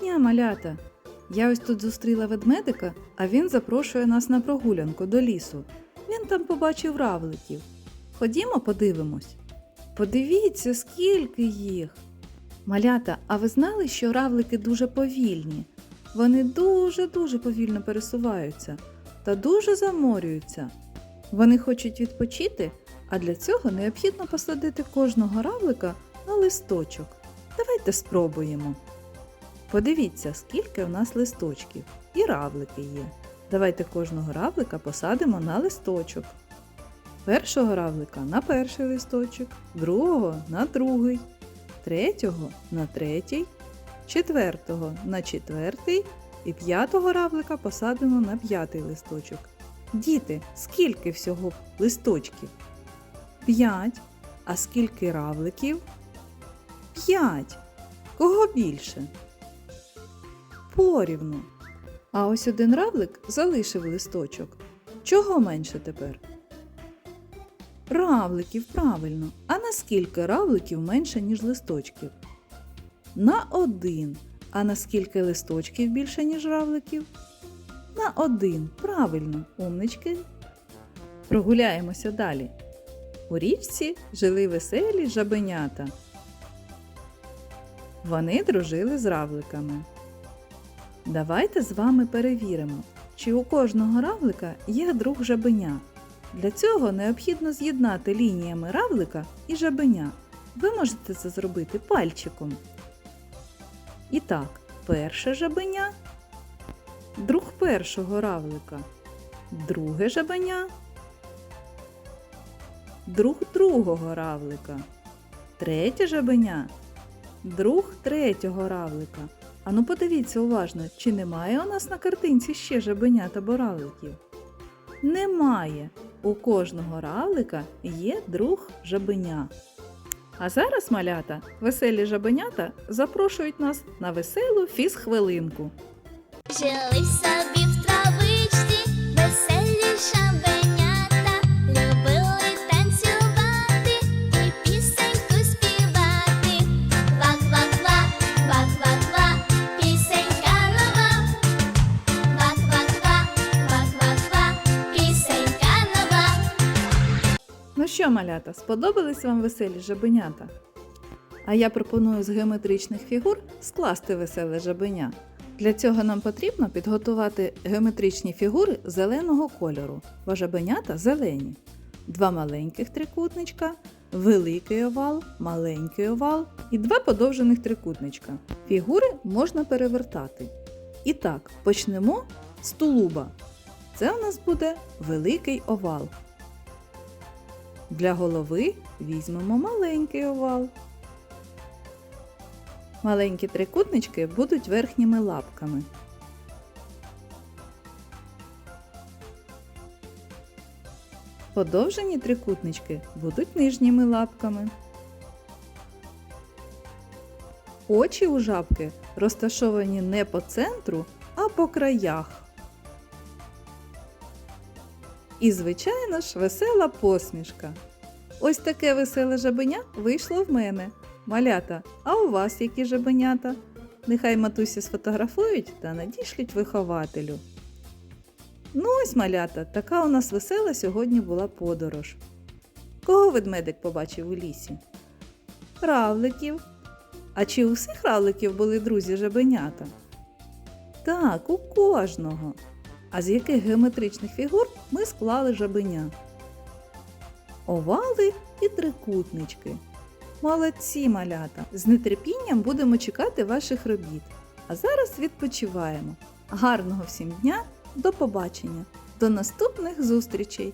дня, малята! Я ось тут зустріла ведмедика, а він запрошує нас на прогулянку до лісу. Він там побачив равликів. Ходімо, подивимось. Подивіться, скільки їх. Малята, а ви знали, що равлики дуже повільні? Вони дуже-дуже повільно пересуваються та дуже заморюються. Вони хочуть відпочити, а для цього необхідно посадити кожного равлика на листочок. Давайте спробуємо. Подивіться, скільки у нас листочків. І равлики є. Давайте кожного равлика посадимо на листочок. Першого равлика на перший листочок, другого на другий, третього на третій, четвертого на четвертий і п'ятого равлика посадимо на п'ятий листочок. Діти, скільки всього листочків? П'ять. А скільки равликів? П'ять. Кого більше? Порівну. А ось один равлик залишив листочок. Чого менше тепер? Равликів, правильно. А наскільки равликів менше, ніж листочків? На один. А наскільки листочків більше, ніж равликів? На один. Правильно, умнички. Прогуляємося далі. У річці жили веселі жабенята. Вони дружили з равликами. Давайте з вами перевіримо, чи у кожного равлика є друг жабеня. Для цього необхідно з'єднати лініями равлика і жабеня. Ви можете це зробити пальчиком. І так, перше жабеня, друг першого равлика, друге жабеня, друг другого равлика, третє жабеня, друг третього равлика. Ану подивіться уважно, чи немає у нас на картинці ще жабеня та боравликів? Немає. У кожного равлика є друг жабеня. А зараз, малята, веселі жабенята запрошують нас на веселу фіз-хвилинку. Жили собі що, малята, сподобались вам веселі жабенята? А я пропоную з геометричних фігур скласти веселе жабеня. Для цього нам потрібно підготувати геометричні фігури зеленого кольору, бо жабенята зелені. Два маленьких трикутничка, великий овал, маленький овал і два подовжених трикутничка. Фігури можна перевертати. І так, почнемо з тулуба. Це у нас буде великий овал. Для голови візьмемо маленький овал. Маленькі трикутнички будуть верхніми лапками. Подовжені трикутнички будуть нижніми лапками. Очі у жабки розташовані не по центру, а по краях. І, звичайно ж, весела посмішка. Ось таке веселе жабеня вийшло в мене. Малята, а у вас які жабенята? Нехай матусі сфотографують та надішлють вихователю. Ну ось малята, така у нас весела сьогодні була подорож. Кого ведмедик побачив у лісі? Равликів. А чи у всіх равликів були друзі жабенята? Так, у кожного. А з яких геометричних фігур ми склали жабеня? Овали і трикутнички. Молодці малята! З нетерпінням будемо чекати ваших робіт. А зараз відпочиваємо. Гарного всім дня, до побачення, до наступних зустрічей!